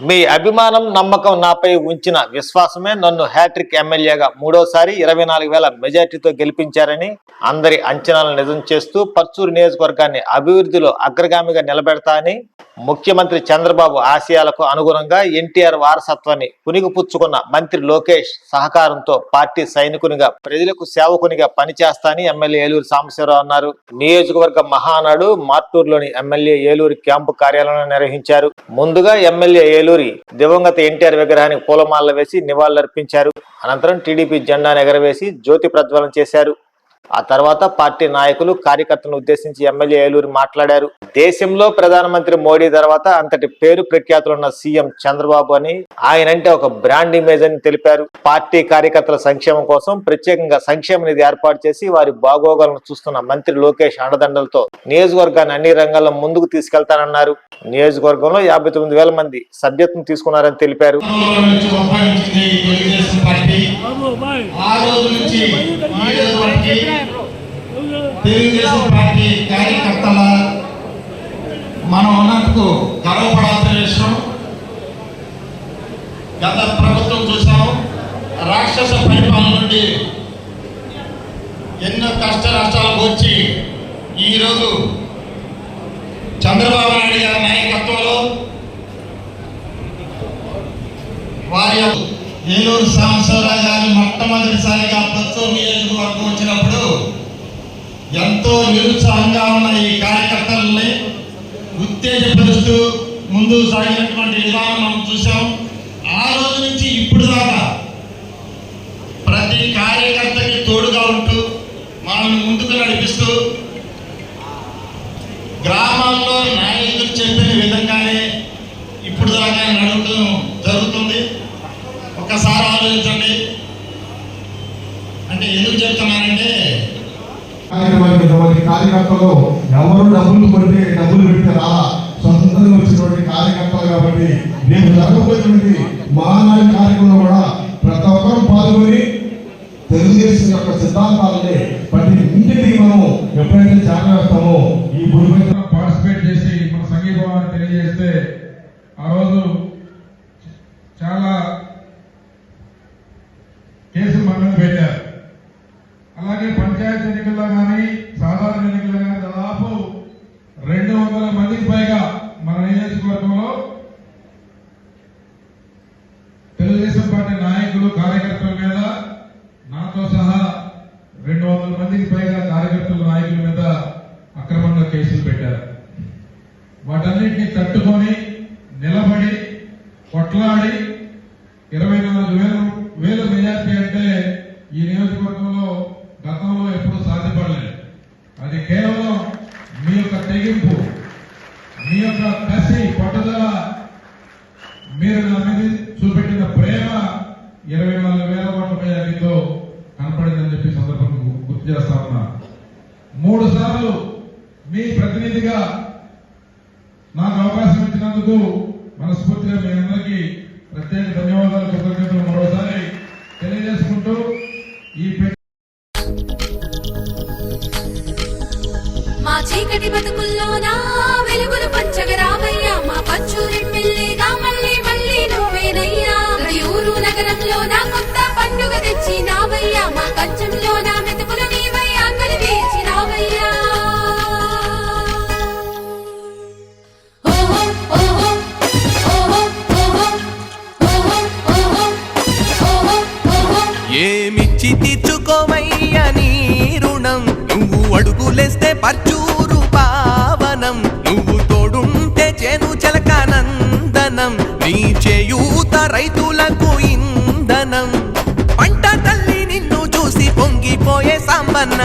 మీ అభిమానం నమ్మకం నాపై ఉంచిన విశ్వాసమే నన్ను హ్యాట్రిక్ ఎమ్మెల్యేగా మూడోసారి ఇరవై నాలుగు వేల మెజార్టీతో గెలిపించారని అందరి అంచనాలను నిజం చేస్తూ పర్చూరు నియోజకవర్గాన్ని అభివృద్ధిలో అగ్రగామిగా నిలబెడతా అని ముఖ్యమంత్రి చంద్రబాబు ఆశయాలకు అనుగుణంగా ఎన్టీఆర్ వారసత్వాన్ని పునిగిపుచ్చుకున్న మంత్రి లోకేష్ సహకారంతో పార్టీ సైనికునిగా ప్రజలకు సేవకునిగా పనిచేస్తానని ఎమ్మెల్యే ఏలూరు సాంబశివరావు అన్నారు. నియోజకవర్గ మహానాడు మార్టూరులోని ఎమ్మెల్యే ఏలూరు క్యాంపు కార్యాలయంలో నిర్వహించారు. ముందుగా ఎమ్మెల్యే ఏలూరి దివంగత ఎన్టీఆర్ విగ్రహానికి పూలమాలలు వేసి నివాళులర్పించారు. అనంతరం టీడీపీ జెండాను ఎగరవేసి జ్యోతి ప్రజ్వలన చేశారు. ఆ తర్వాత పార్టీ నాయకులు కార్యకర్తలను ఉద్దేశించి ఎమ్మెల్యే ఏలూరు మాట్లాడారు. దేశంలో ప్రధానమంత్రి మోడీ తర్వాత అంతటి పేరు ప్రఖ్యాతులున్న సీఎం చంద్రబాబు అని ఆయనంటే ఒక బ్రాండ్ ఇమేజ్ అని తెలిపారు. పార్టీ కార్యకర్తల సంక్షేమం కోసం ప్రత్యేకంగా సంక్షేమ నిధి ఏర్పాటు చేసి వారి బాగోగులను చూస్తున్న మంత్రి లోకేష్ అండదండలతో నియోజకవర్గాన్ని అన్ని రంగాల్లో ముందుకు తీసుకెళ్తానన్నారు. నియోజకవర్గంలో యాభై తొమ్మిది వేల మంది సభ్యత్వం తీసుకున్నారని తెలిపారు. ఆ రోజు నుంచి ఈ రోజు వరకు తెలుగుదేశం పార్టీ కార్యకర్తల మనం ఉన్నందుకు గర్వపడాల్సిన విషయం. గత ప్రభుత్వం చూసాం రాక్షస పరిపాలన నుండి ఎన్నో కష్ట నష్టాలకు వచ్చి ఈరోజు చంద్రబాబు నాయుడు గారి నాయకత్వంలో వారి ఏలూరు సాంబశివరావు గారు మొట్టమొదటిసారిగా ప్రస్తుతం నియోజకవర్గం వచ్చినప్పుడు ఎంతో నిరుత్సాహంగా ఉన్న ఈ కార్యకర్తలని ఉత్తేజపరుస్తూ ముందుకు సాగినటువంటి విధానం మనం చూసాం ఆ రోజు నుంచి ఇప్పుడు దాకా ప్రతి కార్యకర్తకి తోడుగా ఉంటూ మనల్ని ముందుకు నడిపిస్తూ గ్రామాల్లో నాయకులు చెప్పిన విధంగానే ఇప్పుడు దాకా నడుపుతూ జరుగుతుంది కార్యక్రమానికి కార్యకర్తలు ఎవరు డబ్బులు కొడితే డబ్బులు పెడితే రా స్వతంత్రంగా వచ్చినటువంటి కార్యకర్తలు కాబట్టి నేను జరగబోయేటువంటి మహానాడు కార్యక్రమంలో కూడా ప్రతి ఒక్కరూ పాల్గొని తెలుగుదేశం యొక్క సిద్ధాంతాలని ప్రతి ఇంటికి మనం ఎప్పుడైతే చేరవేస్తామో ఈ భూమి పార్టిసిపేట్ చేసి మన సంఘీభావాన్ని తెలియజేస్తే ఆ రోజు చాలా కేసులు మన మీద పెట్టారు అలాగే పంచాయతీ ఎన్నికల్లో కానీ సాధారణ ఎన్నికల్లో కానీ దాదాపు రెండు వందల మందికి పైగా మన నియోజకవర్గంలో తెలుగుదేశం పార్టీ నాయకులు కార్యకర్తల మీద నాతో సహా రెండు వందల మందికి పైగా కార్యకర్తల నాయకుల మీద అక్రమంగా కేసులు పెట్టారు వాటన్నిటిని తట్టుకొని నిలబడి కొట్లాడి ఇరవై నాలుగు వేల వేల మెజార్టీ అంటే ఈ నియోజకవర్గంలో గతంలో ఎప్పుడూ సాధ్యపడలేదు. అది కేవలం మీ యొక్క తెగింపు మీ యొక్క కసి పట్టుదల మీరు నా మీద చూపెట్టిన ప్రేమ ఇరవై నాలుగు వేల కోట్ల మెజార్టీతో కనపడిందని చెప్పి సందర్భం సందర్భంగా గుర్తు చేస్తా ఉన్నా. మూడు సార్లు మీ ప్రతినిధిగా నాకు అవకాశం ఇచ్చినందుకు మనస్ఫూర్తిగా మీ అందరికీ ప్రత్యేక ధన్యవాదాలు కృతజ్ఞతలు మరోసారి తెలియజేసుకుంటూ ఈ మా చీకటి బతుకుల్లోనా వెలుగులు పంచగ రామయ్య. మా పచ్చూరెమ్మెల్యేగా మళ్ళీ మళ్ళీ నువ్వేనయ్యా. ప్రతి ఊరు నగరంలో నా కొత్త పండుగ తెచ్చి నావయ్యా. మా కంచంలో అడుగులేస్తే పర్చూరు పావనం. నువ్వు తోడుంటే చేను చలకానందనం నీ చేయూత రైతులకు ఇంధనం. పంట తల్లి నిన్ను చూసి పొంగిపోయే సాంబన్న.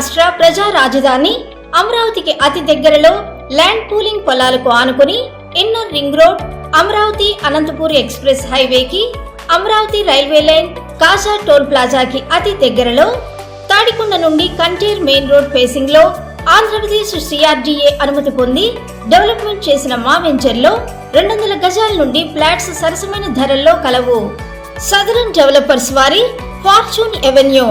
రాష్ట్ర ప్రజా రాజధాని అమరావతికి అతి దగ్గరలో ల్యాండ్ పూలింగ్ పొలాలకు ఆనుకుని inner ring road Amaravati Anantapur express హైవేకి Amaravati railway line Kaza toll ప్లాజాకి అతి దగ్గరలో తాడికొండ నుండి కంటేర్ మెయిన్ రోడ్ ఫేసింగ్లో ఆంధ్రప్రదేశ్ సిఆర్డీఏ అనుమతి పొంది డెవలప్మెంట్ చేసిన మా వెంచర్లో రెండు వందల గజాల నుండి ఫ్లాట్స్ సరసమైన ధరల్లో కలవు. సదరన్ డెవలపర్స్ వారి ఫార్చ్యూన్ ఎవెన్యూ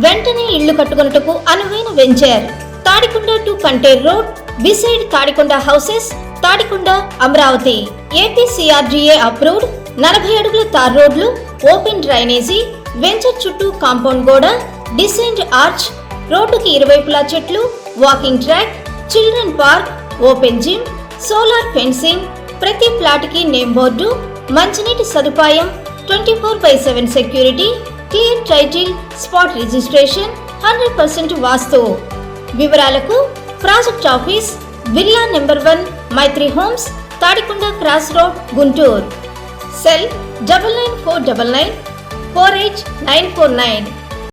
వెంటనే ఇళ్ళు కట్టుకొనుటకు అనువైన వెంచర్. తాడికొండ టు కంటే road beside Tadikonda houses Tadikonda Amaravati. APCRDA approved నలభై అడుగుల తార్ రోడ్లు ఓపెన్ డ్రైనేజీ వెంచర్ చుట్టూ కాంపౌండ్ గోడ డిసైన్డ్ ఆర్చ్ రోడ్డుకి ఇరువైపులా చెట్లు walking track children park open gym solar fencing ప్రతి ప్లాట్కి నేమ్ బోర్డు మంచినీటి సదుపాయం twenty four by seven security clear title spot registration hundred percent vastu. వివరాలకు project office villa number one Maitri homes Tadikonda cross road Guntur. Cell double nine four double nine four eight nine four nine.